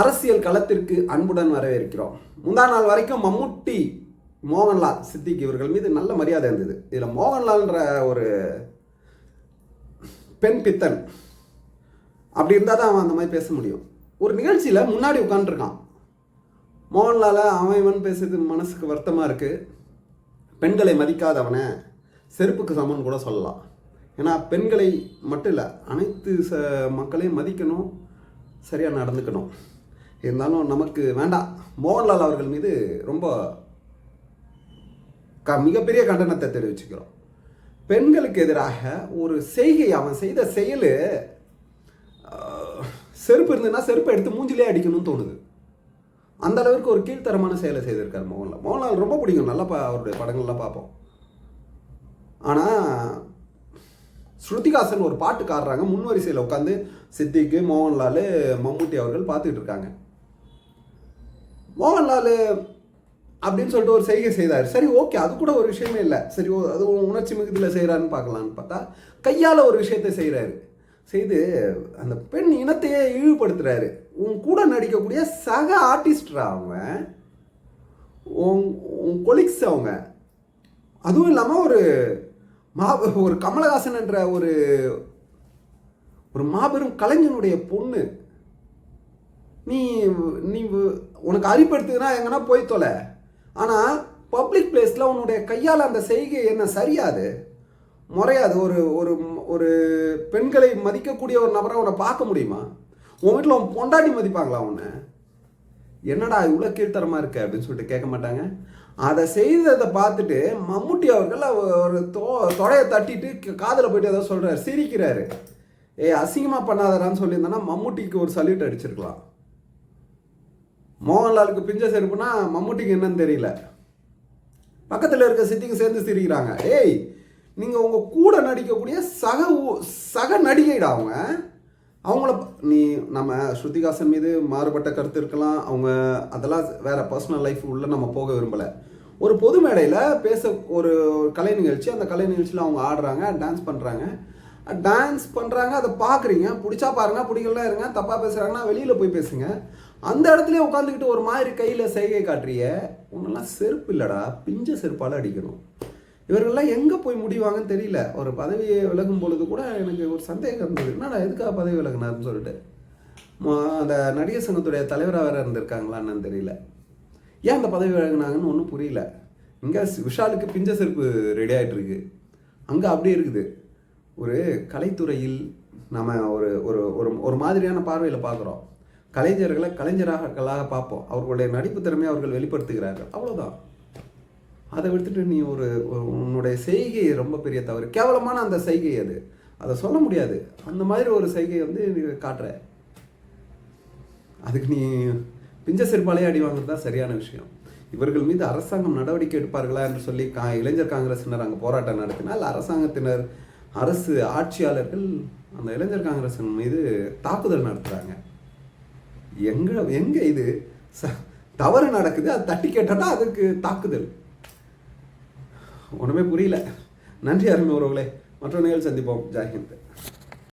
அரசியல் களத்திற்கு அன்புடன் வரவேற்கிறோம். முந்தா நாள் வரைக்கும் மம்முட்டி மோகன்லால் சித்திக் இவர்கள் மீது நல்ல மரியாதை இருந்தது. இதில் மோகன்லால்ன்ற ஒரு பெண் பித்தன். அப்படி இருந்தால் தான் அவன் அந்த மாதிரி பேச முடியும். ஒரு நிகழ்ச்சியில் முன்னாடி உட்காந்துருக்கான் மோகன்லாலை அவன் இவன் பேசுறது மனசுக்கு வருத்தமாக இருக்குது பெண்களை மதிக்காதவனை செருப்புக்கு சமன் கூட சொல்லலாம். ஏன்னா பெண்களை மட்டும் இல்லை அனைத்து ச மக்களையும் மதிக்கணும் சரியாக நடந்துக்கணும். இருந்தாலும் நமக்கு வேண்டாம். மோகன்லால் அவர்கள் மீது ரொம்ப க மிகப்பெரிய கண்டனத்தை தெரிவிச்சுக்கிறோம். பெண்களுக்கு எதிராக ஒரு செய்கை அவன் செய்த செயல் செருப்பு இருந்ததுன்னா செருப்பை எடுத்து மூஞ்சிலே அடிக்கணும்னு தோணுது. அந்த அளவுக்கு ஒரு கீழ்த்தரமான செயலை செய்திருக்கார் மோகன்லால். மோகன்லால் ரொம்ப பிடிக்கும். நல்லா பா அவருடைய படங்கள்லாம் பார்ப்போம். ஆனால் ஸ்ருதிகாசன் ஒரு பாட்டு காடுறாங்க முன்வரிசையில் உட்காந்து சித்திக்கு மோகன்லால் மம்முட்டி அவர்கள் பார்த்துக்கிட்டு இருக்காங்க. மோகன்லால் அப்படின்னு சொல்லிட்டு ஒரு செய்கை செய்தார். சரி ஓகே அது கூட ஒரு விஷயமே இல்லை. சரி ஓ, அது உணர்ச்சி மிகுதியில் செய்கிறாருன்னு பார்க்கலான்னு பார்த்தா கையால் ஒரு விஷயத்தை செய்கிறாரு செய்து அந்த பெண் இனத்தையே இழிவுபடுத்துகிறாரு உன் கூட நடிக்கக்கூடிய சக ஆர்டிஸ்டரா அவங்க உன் உன் கொலிக்ஸ் அவங்க அதுவும் இல்லாமல் ஒரு மா ஒரு கமலஹாசன் என்ற ஒரு ஒரு மாபெரும் கலைஞனுடைய பொண்ணு நீ நீ உனக்கு அரிப்படுத்துதுன்னா எங்கன்னா போய் தொலை. ஆனால் பப்ளிக் பிளேஸில் உன்னுடைய கையால் அந்த செய்கை என்ன சரியாது. முறையாது. ஒரு ஒரு ஒரு பெண்களை மதிக்கக்கூடிய ஒரு நபரை உன்னை பார்க்க முடியுமா? உன் வீட்டில் உன் பொண்டாட்டி மதிப்பாங்களா உன்னை? என்னடா இவ்வளோ கீழ்த்தரமாக இருக்கு அப்படின்னு சொல்லிட்டு கேட்க மாட்டாங்க. அதை செய்ததை பார்த்துட்டு மம்முட்டி அவர்கள் ஒரு தொ தொடையை தட்டிட்டு காதில் போயிட்டு ஏதோ சொல்கிறார் சிரிக்கிறாரு. ஏய் அசிங்கமாக பண்ணாதடான்னு சொல்லியிருந்தேன்னா மம்முட்டிக்கு ஒரு சல்யூட் அடிச்சிருக்கலாம். மோகன்லாலுக்கு பிஞ்ச செருப்புனா மம்முட்டிக்கு என்னன்னு தெரியல. பக்கத்தில் இருக்க சித்திக்கு சேர்ந்து சிரிக்கிறாங்க. ஏய் நீங்கள் உங்கள் கூட நடிக்கக்கூடிய சக ஊ- சக நடிகைடா அவங்க. அவங்கள நீ நம்ம ஸ்ருதிகாசன் மீது மாறுபட்ட கருத்து இருக்கலாம். அவங்க அதெல்லாம் வேற பர்சனல் லைஃப் உள்ள நம்ம போக விரும்பலை. ஒரு பொது மேடையில் பேச ஒரு கலை நிகழ்ச்சி அந்த கலை நிகழ்ச்சியில் அவங்க ஆடுறாங்க டான்ஸ் பண்ணுறாங்க டான்ஸ் பண்ணுறாங்க அதை பார்க்குறீங்க. பிடிச்சா பாருங்க பிடிக்கலாம் இருங்க. தப்பாக பேசுகிறாங்கன்னா வெளியில் போய் பேசுங்க. அந்த இடத்துல உட்காந்துக்கிட்டு ஒரு மாதிரி கையில் செய்கை காட்டுறிய உன்னெல்லாம் செருப்பு இல்லைடா பிஞ்ச செருப்பால் அடிக்கணும். இவர்கள்லாம் எங்கே போய் முடிவாங்கன்னு தெரியல. ஒரு பதவியை விலகும் பொழுது கூட எனக்கு ஒரு சந்தேகம் இருந்தது. என்னடா எதுக்காக பதவி விலகினார்னு சொல்லிட்டு. அந்த நடிகர் சங்கத்துடைய தலைவராக வேறு இருந்திருக்காங்களான்னு தெரியல. ஏன் அந்த பதவி விலகினாங்கன்னு ஒன்றும் புரியல. இங்கே விஷாலுக்கு பிஞ்ச செருப்பு ரெடி ஆகிட்டுருக்கு அங்கே அப்படி இருக்குது. ஒரு கலைத்துறையில் நம்ம ஒரு ஒரு ஒரு ஒரு மாதிரியான பார்வையில் பார்க்குறோம் கலைஞர்களை கலைஞராக பார்ப்போம். அவர்களுடைய நடிப்பு திறமையை அவர்கள் வெளிப்படுத்துகிறார்கள். அவ்வளோதான் அதை விட்டுட்டு நீ ஒரு உன்னுடைய செய்கை ரொம்ப பெரிய தவறு. கேவலமான அந்த செய்கை அது. அதை சொல்ல முடியாது. அந்த மாதிரி ஒரு செய்கை வந்து நீ காட்டுற. அதுக்கு நீ பிஞ்ச செருப்பாலே அடி வாங்குறது தான் சரியான விஷயம். இவர்கள் மீது அரசாங்கம் நடவடிக்கை எடுப்பார்களா என்று சொல்லி கா இளைஞர் காங்கிரசினர் அங்கே போராட்டம் நடத்தினால் அரசாங்கத்தினர் அரசு ஆட்சியாளர்கள் அந்த இளைஞர் காங்கிரசின் மீது தாக்குதல் நடத்துகிறாங்க எங்கள் எங்கே இது? ச- தவறு நடக்குது அது தட்டி கேட்டா அதுக்கு தாக்குதல். ஒன்றுமே புரியல. நன்றி அருமை உறவுகளே. மற்ற நிகழ்ச்சி சந்திப்போம். ஜெய்ஹிந்த்